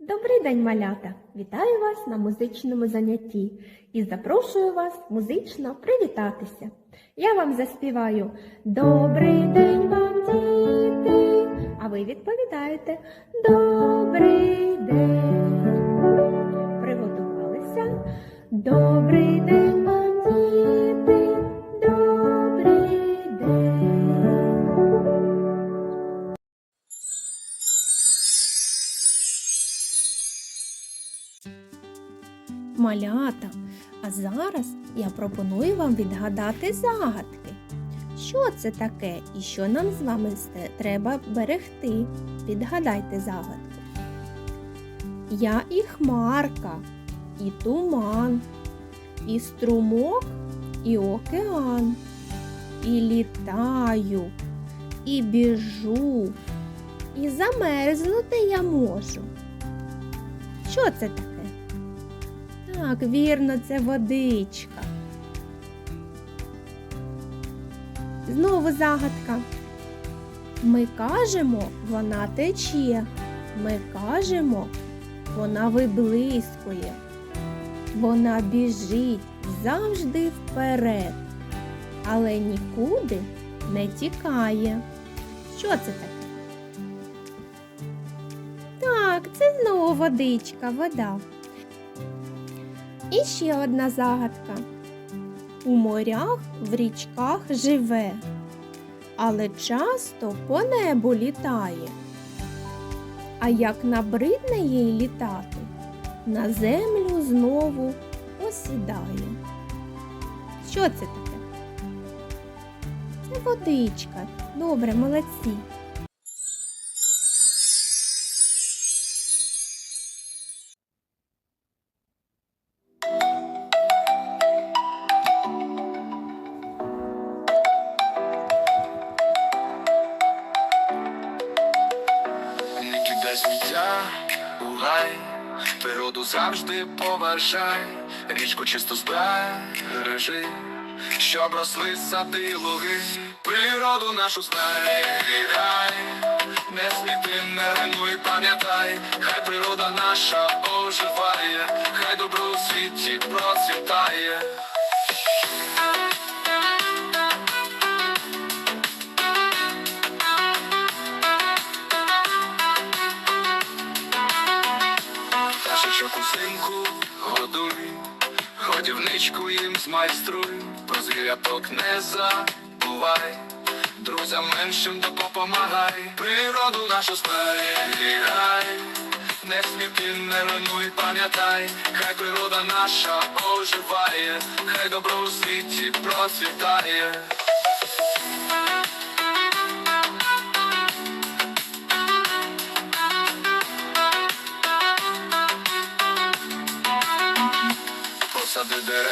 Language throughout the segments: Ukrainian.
Добрий день, малята! Вітаю вас на музичному занятті і запрошую вас музично привітатися. Я вам заспіваю Добрий день вам, діти! А ви відповідаєте Добрий день. Приготувалися. Добрий день Малята, а зараз я пропоную вам відгадати загадки. Що це таке і що нам з вами треба берегти? Відгадайте загадку. Я і хмарка, і туман, і струмок, і океан, і літаю, і біжу, і замерзнути я можу. Що це таке? Так, вірно, це водичка. Знову загадка. Ми кажемо, вона тече. Ми кажемо, вона виблискує. Вона біжить завжди вперед, але нікуди не тікає. Що це таке? Так, це знову водичка, вода. І ще одна загадка. У морях, в річках живе, але часто по небу літає. А як набридне їй літати, на землю знову осідає. Що це таке? Це водичка. Добре, молодці. У гай, природу завжди поважай, річку чисто збережи, щоб росли сади луги, природу нашу зберігай, не сміти, не руйнуй, пам'ятай, хай природа наша оживає, хай добро у світі Пташечок усинку годуй, годівничку їм змайструй, про звіряток не забувай, друзям меншим допомагай, природу нашу зберігай, не сміти, не руйнуй, пам'ятай, хай природа наша оживає, хай добро у світі процвітає.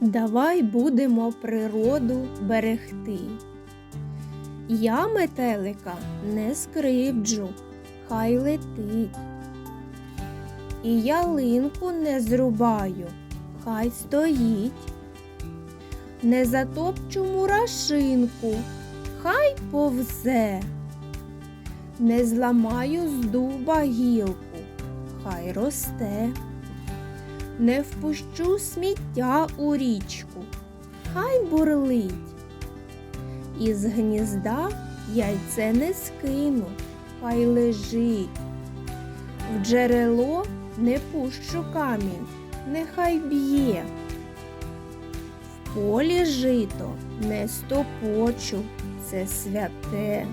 Давай будемо природу берегти. Я метелика не скривджу, хай летить. І ялинку не зрубаю, хай стоїть. Не затопчу мурашинку, хай повзе. Не зламаю з дуба гілку, хай росте. Не впущу сміття у річку, хай бурлить. Із гнізда яйце не скину, хай лежить. В джерело не пущу камінь, нехай б'є. В полі жито не стопочу, це святе.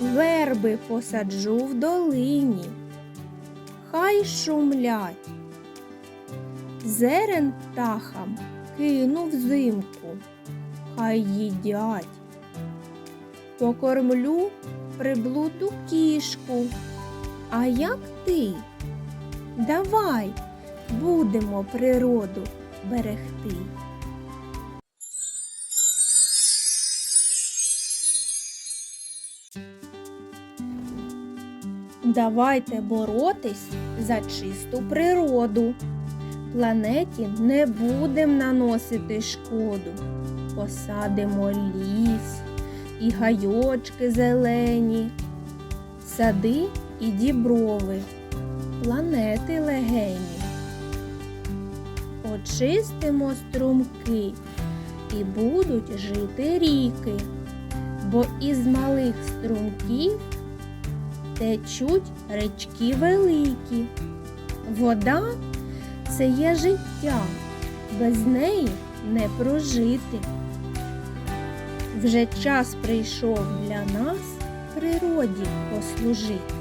верби посаджу в долині, хай шумлять. Зерен птахам кину взимку, хай їдять. Покормлю приблуду кішку. А як ти? Давай будемо природу берегти. Давайте боротись за чисту природу. Планеті не будем наносити шкоду. Посадимо ліс і гайочки зелені, сади і діброви, планети легені. Очистимо струмки і будуть жити ріки, бо із малих струмків течуть речки великі. Вода це є життя, без неї не прожити. Вже час прийшов для нас природі послужити.